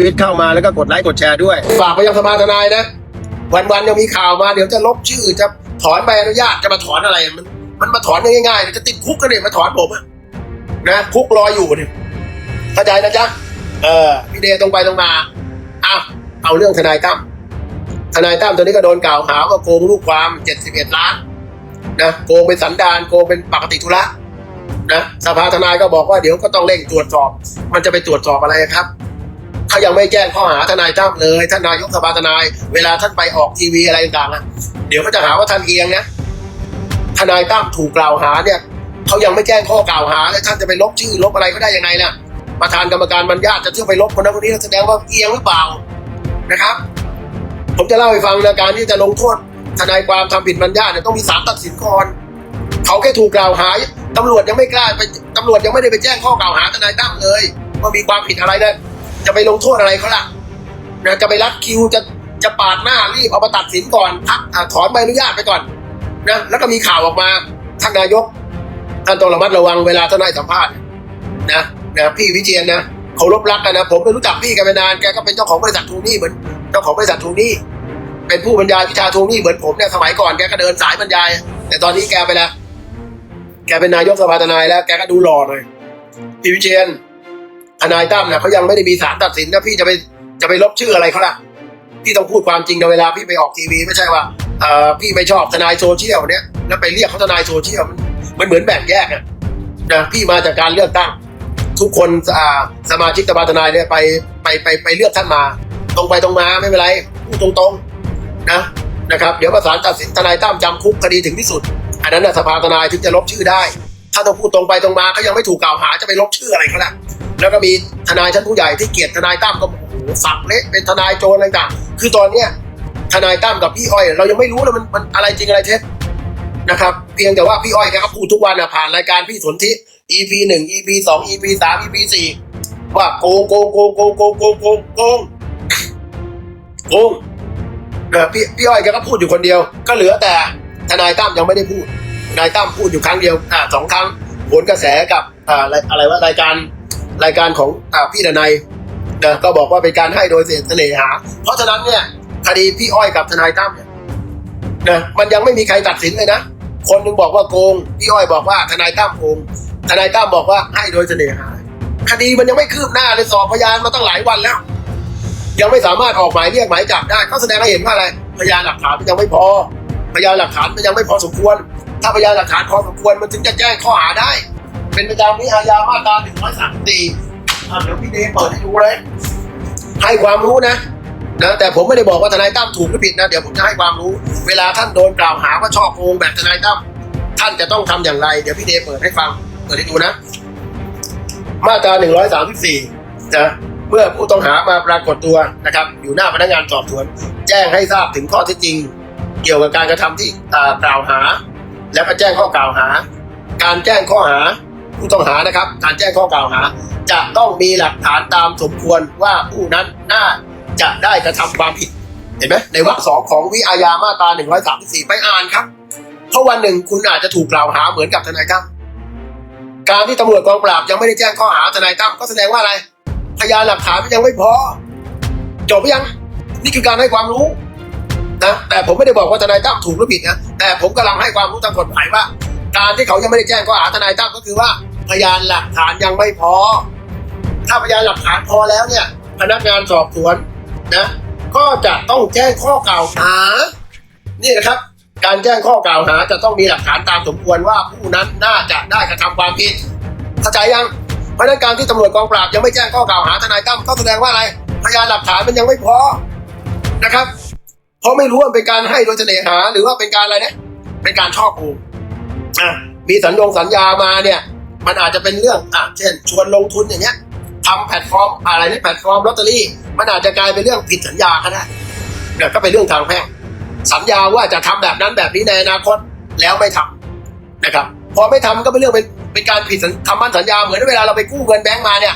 ชีวิตเข้ามาแล้วก็กดไลค์กดแชร์ด้วย ฝากไปยังสภาทนายนะ วันๆยังมีข่าวมาเดี๋ยวจะลบชื่อจะถอนใบอนุญาตจะมาถอนอะไร มันมันมาถอนง่ายๆจะติดคุกกันเนี่ยมาถอนผมอะนะคุกรออยู่เนี่ยเข้าใจนะจ๊ะเออพี่เดตรงไปตรงมาอะเอาเรื่องทนายตั้มทนายตั้มตัวนี้ก็โดนกล่าวหาว่าโกงลูกความเจ็ดสิบเอ็ดล้านนะโกงเป็นสันดานโกงเป็นปกติธุระนะสภาทนายก็บอกว่าเดี๋ยวก็ต้องเร่งตรวจสอบ มันจะไปตรวจสอบอะไรครับ เขายังไม่แจ้งข้อหาทนายตั้มเลย ท่านนายกสภาทนาย เวลาท่านไปออกทีวีอะไรต่างๆเดี๋ยวก็จะหาว่าท่านเอียงนะทนายตั้มถูกกล่าวหาเนี่ยเขายังไม่แจ้งข้อกล่าวหาแล้วท่านจะไปลบชื่อลบอะไรก็ได้ยังไงล่ะประธานกรรมการบรรยาจะเที่ยวไปลบคนนั้นคนนี้แสดงว่าเอียงหรือเปล่านะครับ ผมจะเล่าให้ฟังนะการที่จะลงโทษทนายความทำผิดบรรยาเนี่ยต้องมีศาลตัดสินก่อนเขาแค่ถูกกล่าวหาตำรวจยังไม่กล้าไปตำรวจยังไม่ได้ไปแจ้งข้อกล่าวหาทนายตั้มเลยว่ามีความผิดอะไรนะ จะไปลงโทษอะไรเขาล่ะนะจะไปรัดคิวจะจะปาดหน้ารีบเอามาตัดสินก่อนพักถอนใบอนุญาตไปก่อนนะแล้วก็มีข่าวออกมาท่านนายกท่านต้องระมัดระวังเวลาท่านให้สัมภาษณ์นะนะพี่วิเชียนนะเคารพรักกันนะผมไม่รู้จักพี่กันมานานแกก็เป็นเจ้าของบริษัททูนี่เหมือนเจ้าของบริษัททูนี่เป็นผู้บรรยายวิชาทูนี่เหมือนผมเนี่ยสมัยก่อนแกก็เดินสายบรรยาย แต่ตอนนี้แกไปแล้วแกเป็นนายกสภาทนายแล้วแกก็ดูหล่อหน่อยพี่วิเชียน ทนายตั้มนะเขายังไม่ได้มีศาลตัดสินนะพี่จะไปจะไปลบชื่ออะไรเขาล่ะพี่ต้องพูดความจริงในเวลาพี่ไปออกทีวีไม่ใช่ว่าเออพี่ไม่ชอบทนายโซเชียลเนี่ยแล้วไปเรียกเขาทนายโซเชียลมันเหมือนแบ่งแยกอะนะพี่มาจากการเลือกตั้ง ทุกคนสมาชิกสภาทนายเนี่ยไปไปไปไปเลือกท่านมา ตรงไปตรงมาไม่เป็นไรพูดตรงๆนะนะครับเดี๋ยวประสานตัดสินทนายตั้มจำคุกคดีถึงที่สุด อันนั้นนะสภาทนายถึงจะลบชื่อได้ ถ้าต้องพูดตรงไปตรงมาเขายังไม่ถูกกล่าวหาจะไปลบชื่ออะไรเขาล่ะ แล้วก็มีทนายชั้นผู้ใหญ่ที่เกลียดทนายตั้มก็โอ้โหสับเละเป็นทนายโจรอะไรต่างคือตอนเนี้ยทนายตั้มกับพี่อ้อย เรายังไม่รู้เลยมันมันอะไรจริงอะไรเท็จนะครับ เพียงแต่ว่าพี่อ้อยแกก็พูดทุกวันนะผ่านรายการพี่สนธิ EP หนึ่ง EP สอง EP สาม EP สี่ว่าโกงโกงโกงโกงโกงโกงโกงโกงโกงเออพี่พี่อ้อยแกก็พูดอยู่คนเดียว ก็เหลือแต่ทนายตั้มยังไม่ได้พูดทนายตั้มพูดอยู่ครั้งเดียวอ่าสองครั้งผลกระแสกับอ่าอะไรอะไรว่ารายการ รายการของอาพี่ดนัยนะก็บอกว่าเป็นการให้โดยเสน่หา เพราะฉะนั้นเนี่ยคดีพี่อ้อยกับทนายตั้มเนี่ยนะมันยังไม่มีใครตัดสินเลยนะ คนนึงบอกว่าโกง พี่อ้อยบอกว่าทนายตั้มโกงทนายตั้มบอกว่าให้โดยเสน่หา คดีมันยังไม่คืบหน้าเลยสอบพยานมาตั้งหลายวันแล้ว ยังไม่สามารถออกหมายเรียกหมายจับได้ก็แสดงให้เห็นว่าอะไรพยานหลักฐานมันยังไม่พอ พยานหลักฐานมันยังไม่พอสมควร ถ้าพยานหลักฐานพอสมควรมันถึงจะแจ้งข้อหาได้ เป็นไปตามนี้อาญามาตราหนึ่งร้อยสามสี่เดี๋ยวพี่เดย์เปิดให้ดูเลยให้ความรู้นะนะแต่ผมไม่ได้บอกว่าทนายตั้มถูกหรือผิดนะ เดี๋ยวผมจะให้ความรู้ เวลาท่านโดนกล่าวหาว่าช่อโกงแบบทนายตั้มท่านจะต้องทำอย่างไร เดี๋ยวพี่เดย์เปิดให้ฟัง เปิดให้ดูนะ มาตราหนึ่งร้อยสามสิบสี่นะเมื่อผู้ต้องหามาปรากฏตัวนะครับ อยู่หน้าพนักงานสอบสวน แจ้งให้ทราบถึงข้อเท็จจริง เกี่ยวกับการกระทำที่กล่าวหา แล้วก็แจ้งข้อกล่าวหา การแจ้งข้อหา ผู้ต้องหานะครับ การแจ้งข้อกล่าวหา จะต้องมีหลักฐานตามสมควรว่าผู้นั้นน่าจะได้กระทำความผิด เห็นไหมในวรรคสองของวิอาญามาตราหนึ่งร้อยสามสี่ไปอ่านครับ เพราะวันหนึ่งคุณอาจจะถูกกล่าวหาเหมือนกับทนายตั้มการที่ตำรวจกองปราบยังไม่ได้แจ้งข้อหาทนายตั้มก็แสดงว่าอะไร พยานหลักฐานมันยังไม่พอ จบยังนี่คือการให้ความรู้นะแต่ผมไม่ได้บอกว่าทนายตั้มถูกหรือผิดนะแต่ผมกำลังให้ความรู้ทางกฎหมายว่า การที่เขายังไม่ได้แจ้งข้อหาทนายตั้มก็คือว่า พยานหลักฐานยังไม่พอ ถ้าพยานหลักฐานพอแล้วเนี่ย พนักงานสอบสวนนะก็จะต้องแจ้งข้อกล่าวหา นี่นะครับ การแจ้งข้อกล่าวหาจะต้องมีหลักฐานตามสมควรว่าผู้นั้นน่าจะได้กระทำความผิดเข้าใจยังเพราะนั้นการที่ตำรวจกองปราบยังไม่แจ้งข้อกล่าวหาทนายตั้มก็แสดงว่าอะไร พยานหลักฐานมันยังไม่พอนะครับ เพราะไม่รู้ว่าเป็นการให้โดยเสน่หาหรือว่าเป็นการอะไรเนี่ยเป็นการช่อโกงอะมีสัญญงสัญญามาเนี่ย มันอาจจะเป็นเรื่องอะเช่น ชวนลงทุนอย่างเงี้ยทำแพลตฟอร์มอะไรนี่แพลตฟอร์มลอตเตอรี่ มันอาจจะกลายเป็นเรื่องผิดสัญญาก็ได้เนี่ยก็เป็นเรื่องทางแพ่งสัญญาว่าจะทำแบบนั้นแบบนี้ในอนาคตแล้วไม่ทำนะครับ พอไม่ทำก็เป็นเรื่องเป็นเป็นการผิดคำมั่นสัญญาเหมือนเวลาเราไปกู้เงินแบงก์มาเนี่ย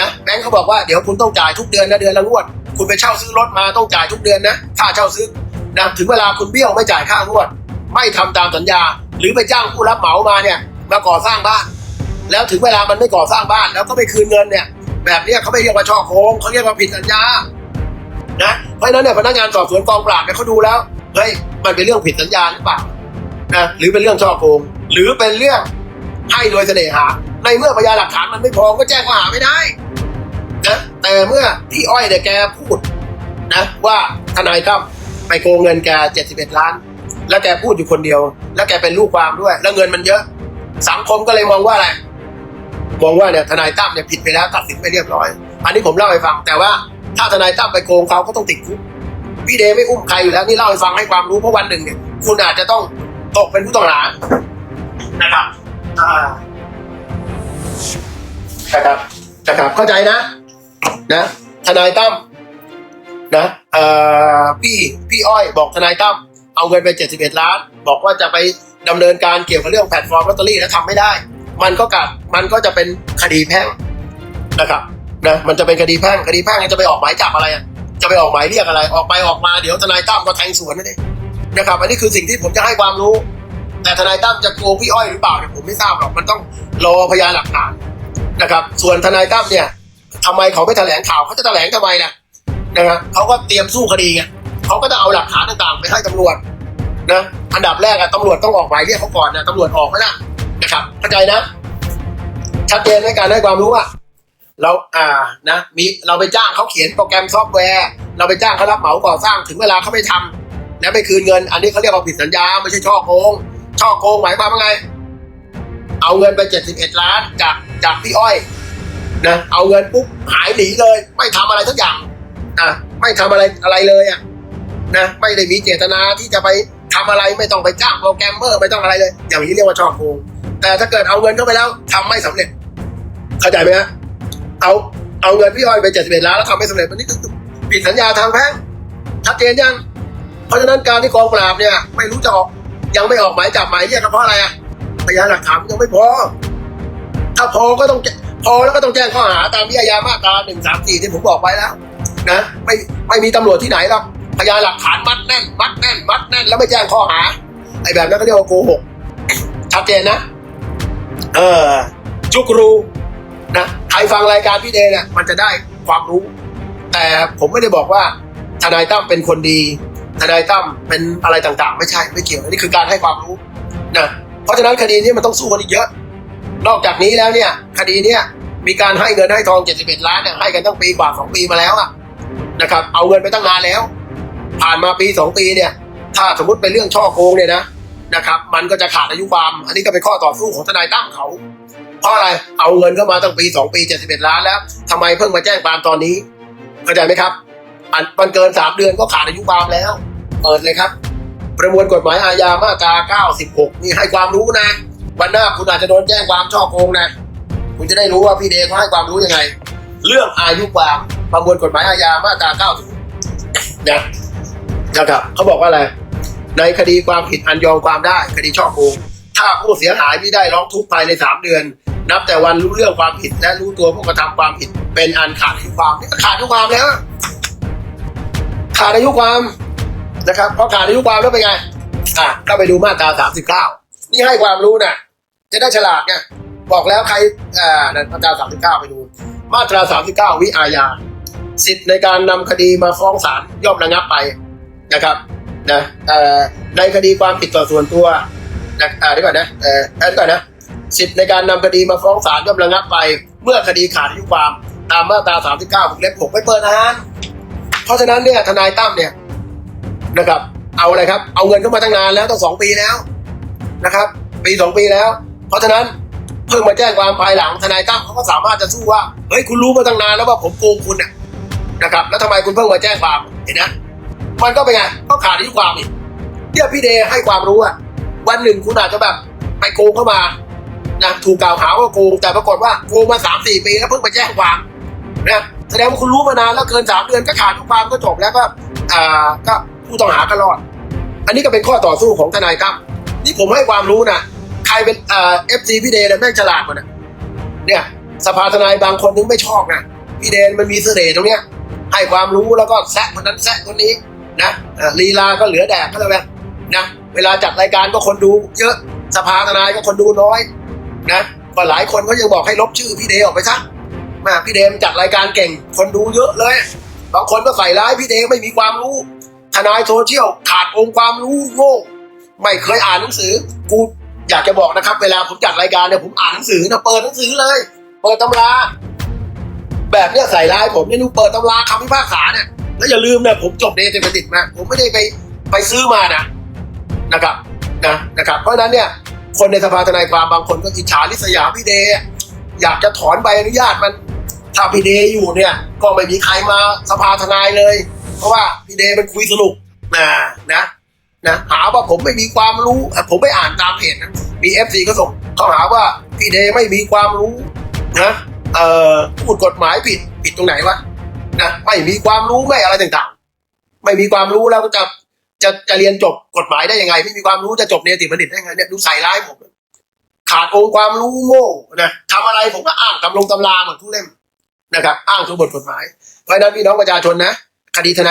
นะแบงค์เขาบอกว่าเดี๋ยวคุณต้องจ่ายทุกเดือนนะเดือนละงวด คุณไปเช่าซื้อรถมาต้องจ่ายทุกเดือนนะค่าเช่าซื้อนะถึงเวลาคุณเบี้ยวไม่จ่ายค่างวด ไม่ทำตามสัญญา หรือไปจ้างผู้รับเหมามาเนี่ยมาก่อสร้างบ้าน แล้วถึงเวลามันไม่ก่อสร้างบ้านแล้วก็ไปคืนเงินเนี่ย แบบเนี้ยเขาไม่เรียกว่าช่อโกงเขาเรียกว่าผิดสัญญานะเพราะฉะนั้นเนี่ยพนักงานสอบสวนกองปราบเนี่ยเขาดูแล้วเฮ้ยมันเป็นเรื่องผิดสัญญาหรือเปล่านะหรือเป็นเรื่องช่อโกงหรือเป็นเรื่องให้โดยเสน่หา ในเมื่อพยานหลักฐานมันไม่พอก็แจ้งข้อหาไม่ได้นะแต่เมื่อพี่อ้อยเนี่ยแกพูดนะว่าทนายตั้มไปโกงเงินแกเจ็ดสิบเอ็ดล้าน แล้วแกพูดอยู่คนเดียว แล้วแกเป็นลูกความด้วย แล้วเงินมันเยอะ สังคมก็เลยมองว่าอะไร มองว่าเนี่ยทนายตั้มเนี่ยผิดไปแล้วตัดสินไปเรียบร้อย อันนี้ผมเล่าให้ฟัง แต่ว่าถ้าทนายตั้มไปโกงเขาก็ต้องติดคุกพี่เดไม่อุ้มใครอยู่แล้วนี่เล่าให้ฟังให้ความรู้เพราะวันหนึ่งเนี่ยคุณอาจจะต้องตกเป็นผู้ต้องหานะครับนะครับนะครับเข้าใจนะ นะทนายตั้มนะเอ่อพี่พี่อ้อยบอกทนายตั้มเอาเงินไปเจ็ดสิบเอ็ดล้าน บอกว่าจะไปดำเนินการเกี่ยวกับเรื่องแพลตฟอร์มลอตเตอรี่แล้วทำไม่ได้ มันก็กัดมันก็จะเป็นคดีแพ่งนะครับนะมันจะเป็นคดีแพ่งคดีแพ่งจะไปออกหมายจับอะไรอะจะไปออกหมายเรียกอะไร ออกไปออกมาเดี๋ยวทนายตั้มก็แทงสวนนั่นเองนะครับ อันนี้คือสิ่งที่ผมจะให้ความรู้ แต่ทนายตั้มจะโกงพี่อ้อยหรือเปล่าเนี่ยผมไม่ทราบหรอกมันต้องรอพยานหลักฐานนะครับ ส่วนทนายตั้มเนี่ยทำไมเขาไม่แถลงข่าวเขาจะแถลงทำไมนะนะครับเขาก็เตรียมสู้คดีไงเขาก็จะเอาหลักฐานต่างๆ ไปให้ตำรวจนะอันดับแรกอะตำรวจต้องออกหมายเรียกเขาก่อนนะตำรวจออกแล้วนะ นะครับเข้าใจนะ ชัดเจนในการให้ความรู้อะเราอ่านะมีเราไปจ้างเขาเขียนโปรแกรมซอฟต์แวร์ เราไปจ้างเขารับเหมาก่อสร้างถึงเวลาเขาไม่ทำแล้วไม่คืนเงิน อันนี้เขาเรียกว่าผิดสัญญาไม่ใช่ช่อโกงช่อโกงหมายความว่าไง เอาเงินไปเจ็ดสิบเอ็ดล้านจากจากพี่อ้อยนะเอาเงินปุ๊บหายหนีเลย ไม่ทำอะไรสักอย่างนะไม่ทำอะไรอะไรเลยอะนะไม่ได้มีเจตนาที่จะไปทำอะไรไม่ต้องไปจ้างโปรแกรมเมอร์ไม่ต้องอะไรเลย อย่างนี้เรียกว่าช่อโกง แต่ถ้าเกิดเอาเงินเข้าไปแล้วทำไม่สำเร็จ เข้าใจไหมฮะเอาเอาเงินพี่อ้อยไปเจ็ดสิบเอ็ดล้านแล้วทำไม่สำเร็จมันนี่คือผิดสัญญาทางแพ่งชัดเจนยัง เพราะฉะนั้นการที่กองปราบเนี่ย ไม่รู้จะออกยังไม่ออกหมายจับหมายเรียกเพราะอะไรอะพยานหลักฐานยังไม่พอ ถ้าพอก็ต้องแจ้พอแล้วก็ต้องแจ้งข้อหาตามวิทยามาตราหนึ่งสามสี่ที่ผมบอกไว้แล้ว นะไม่ไม่มีตำรวจที่ไหนหรอกพยานหลักฐานมัดแน่น มัดแน่น มัดแน่นแล้วไม่แจ้งข้อหาไอ้แบบนั้นก็เรียกว่าโกหกชัดเจนนะ เออจุกรูนะใครฟังรายการพี่เดย์เนี่ยมันจะได้ความรู้ แต่ผมไม่ได้บอกว่าทนายตั้มเป็นคนดีทนายตั้มเป็นอะไรต่างๆ ไม่ใช่ไม่เกี่ยวนนี่คือการให้ความรู้นะเพราะฉะนั้นคดีนี้มันต้องสู้กันอีกเยอะ นอกจากนี้แล้วเนี่ย คดีเนี้ยมีการให้เงินให้ทอง 71 ล้านเนี่ยให้กันตั้งปีกว่าสองปีมาแล้วอะนะครับ เอาเงินไปตั้งนานแล้ว ผ่านมาปีสองปีเนี่ย ถ้าสมมติเป็นเรื่องช่อโกงเนี่ยนะ นะครับ มันก็จะขาดอายุความอันนี้ก็เป็นข้อต่อสู้ของทนายตั้มเขาเพราะอะไรเอาเงินเข้ามาตั้งปีสองปี 71 ล้านแล้วทำไมเพิ่งมาแจ้งความตอนนี้เข้าใจไหมครับอันมันเกินสามเดือนก็ขาดอายุความแล้ว เปิดเลยครับ ประมวลกฎหมายอาญามาตรา 96 นี่ให้ความรู้นะ วันหน้าคุณอาจจะโดนแจ้งความช่อโกงนะ คุณจะได้รู้ว่าพี่เดชเขาให้ความรู้ยังไง เรื่องอายุความประมวลกฎหมายอาญามาตรา 90นะนะครับเขาบอกว่าอะไร ในคดีความผิดอันยอมความได้คดีช่อโกงถ้าผู้เสียหายไม่ได้ร้องทุกข์ภายใน 3 เดือน นับแต่วันรู้เรื่องความผิดและรู้ตัวผู้กระทำความผิด เป็นอันขาดอายุความนี่ขาดอายุความแล้ว ขาดอายุความนะครับพอขาดอายุความแล้วเป็นไงอะก็ไปดูมาตราสามสิบเก้านี่ให้ความรู้นะจะได้ฉลาดไงบอกแล้วใครอ่ามาตราสามสิบเก้าไปดู มาตราสามสิบเก้าวิอาญาสิทธิ์ในการนำคดีมาฟ้องศาลย่อมระงับไปนะครับ นะเอ่อในคดีความผิดต่อส่วนตัวนะอ่าดีกว่านะเอ่อเอ่อดีกว่านะสิทธิในการนำคดีมาฟ้องศาลย่อมระงับไป เมื่อคดีขาดอายุความตามมาตราสามสิบเก้าวงเล็บหกไม่เปิดนานเพราะฉะนั้นเนี่ยทนายตั้มเนี่ยนะครับ เอาอะไรครับ เอาเงินเข้ามาตั้งนานแล้วตั้งสองปีแล้วนะครับ ปีสองปีแล้ว เพราะฉะนั้นเพิ่งมาแจ้งความภายหลังทนายตั้มเขาก็สามารถจะสู้ว่าเฮ้ยคุณรู้มาตั้งนานแล้วว่าผมโกงคุณน่ะนะครับ แล้วทำไมคุณเพิ่งมาแจ้งความเห็นนะ มันก็เป็นไงก็ขาดอายุความอีกเนี่ยพี่เดย์ให้ความรู้อะวันหนึ่งคุณอาจจะแบบไปโกงเข้ามานะถูกกล่าวหาว่าโกงแต่ปรากฏว่าโกงมาสามสี่ปีแล้วเพิ่งไปแจ้งความนะแสดงว่าคุณรู้มานานแล้วเกินสามเดือนก็ขาดอายุความก็จบแล้วก็อ่าก็ผู้ต้องหาก็รอด อันนี้ก็เป็นข้อต่อสู้ของทนายตั้มนี่ผมให้ความรู้นะใครเป็นเอ่อฟซีพี่เดนแม่งฉลาดกว่านะเนี่ยสภาทนายบางคนนึงไม่ชอบนะพี่เดนมันมีเสน่ห์ตรงเนี้ยให้ความรู้แล้วก็แซะคนนั้นแซะคนนี้ นะลีลาก็เหลือแดกก็แล้วกันนะเวลาจัดรายการก็คนดู เยอะสภาทนายก็คนดูน้อยนะก็หลายคนก็ยังบอกให้ลบชื่อพี่เดออกไปซะมาพี่เดมจัดรายการเก่ง คนดูเยอะเลยบางคนก็ใส่ร้ายพี่เดมไม่มีความรู้ทนายโซเชียลขาดองค์ความรู้โง่ไม่เคยอ่านหนังสือ กูอยากจะบอกนะครับ เวลาผมจัดรายการเนี่ยผมอ่านหนังสือนะเปิดหนังสือเลย เปิดตำรา แบบเนี้ยใส่ร้ายผมเนี่ยดูเปิดตำราคำพิพากษาเนี่ย แล้วอย่าลืมนะผมจบเดชบัณฑิตมาผมไม่ได้ไปไปซื้อมานะนะครับนะนะครับ เพราะฉะนั้นเนี่ยคนในสภาทนายความบางคนก็อิจฉาริษยาพี่เดอยากจะถอนใบอนุญาตมันถ้าพี่เดอยู่เนี่ยก็ไม่มีใครมาสภาทนายเลย เพราะว่าพี่เดมันคุยสนุกนะนะนะหาว่าผมไม่มีความรู้ ผมไม่อ่านตามเพจนะมีเอฟซีก็ส่งเขาหาว่าพี่เดไม่มีความรู้นะเอ่อพูดกฎหมายผิดผิดตรงไหนวะ นะไม่มีความรู้ไม่อะไรต่างๆ ไม่มีความรู้แล้วก็จะจะจะเรียนจบกฎหมายได้ยังไง ไม่มีความรู้จะจบเนติบัณฑิตได้ไงเนี่ยดูใส่ร้ายผมขาดองค์ความรู้โง่นะทำอะไรผมก็อ้างตำลงตำราหมดทุกเล่มนะครับ อ้างทุกบทกฎหมายเพราะนั้นพี่น้องประชาชนนะ คดีทนาย